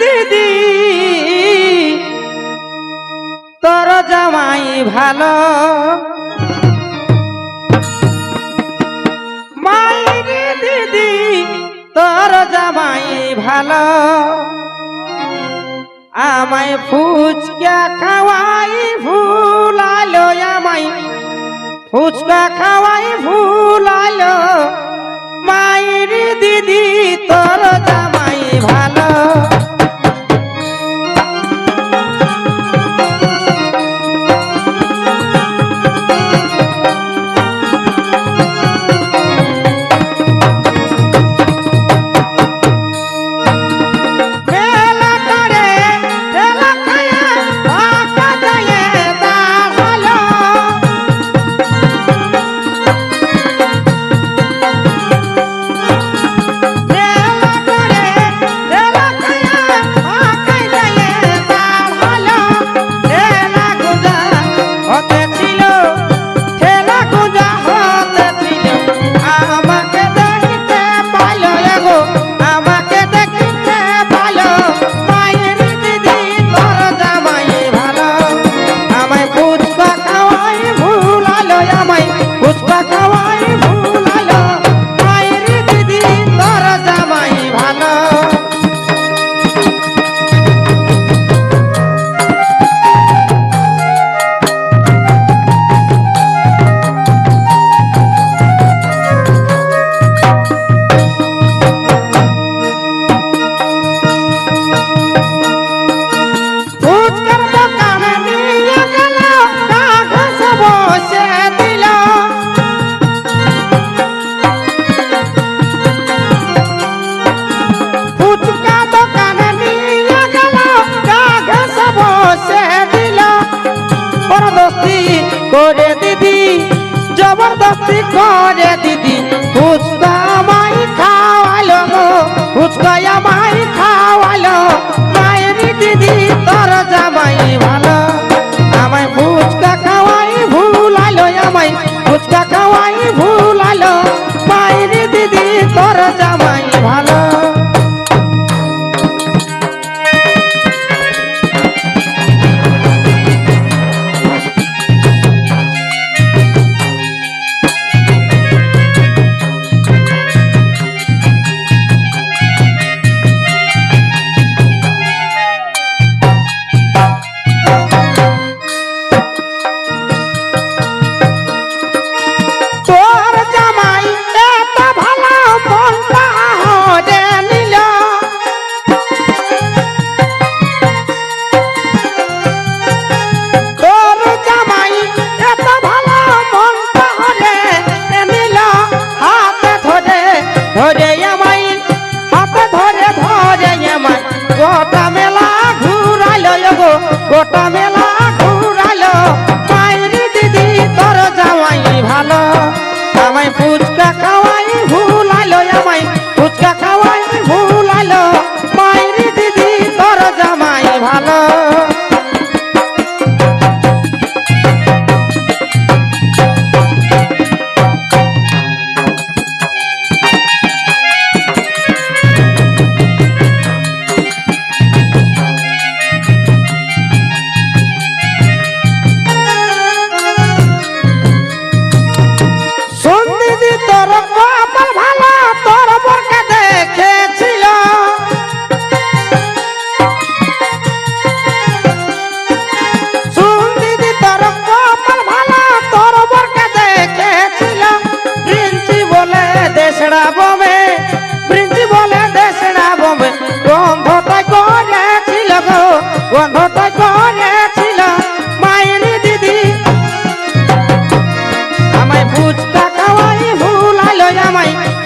দিদি তোর জামাই ভালো। মাইরে দিদি, তোর জামাই ভালো। আমায় ফুচকা খাওয়াই, ফুলালো আমায়। ফুচকা খাওয়াই, ফুলালো মায়ের দিদি, তোর করে দিদি জবরদস্তি করে দিদি ফুচকা আমায় খাওয়ালো গো মাই আমায় খাওয়ালো। দিদি, তোর জামাই ভালো। আমায় ফুচকা খাওয়াই ভুলালো, আমায় ফুচকা খাওয়াই ভুলালো। মায়ের দিদি, তোর জামাই Oh, yeah.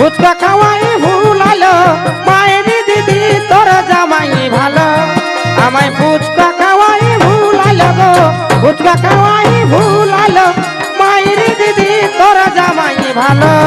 ফুচকা খাওয়াই ভুলালো, মায়ের দিদি তোর জামাই ভালো। আমায় ফুচকা খাওয়াই ভুলালো গো, ফুচকা খাওয়াই ভুলালো, মায়ের দিদি তোর জামাই ভালো।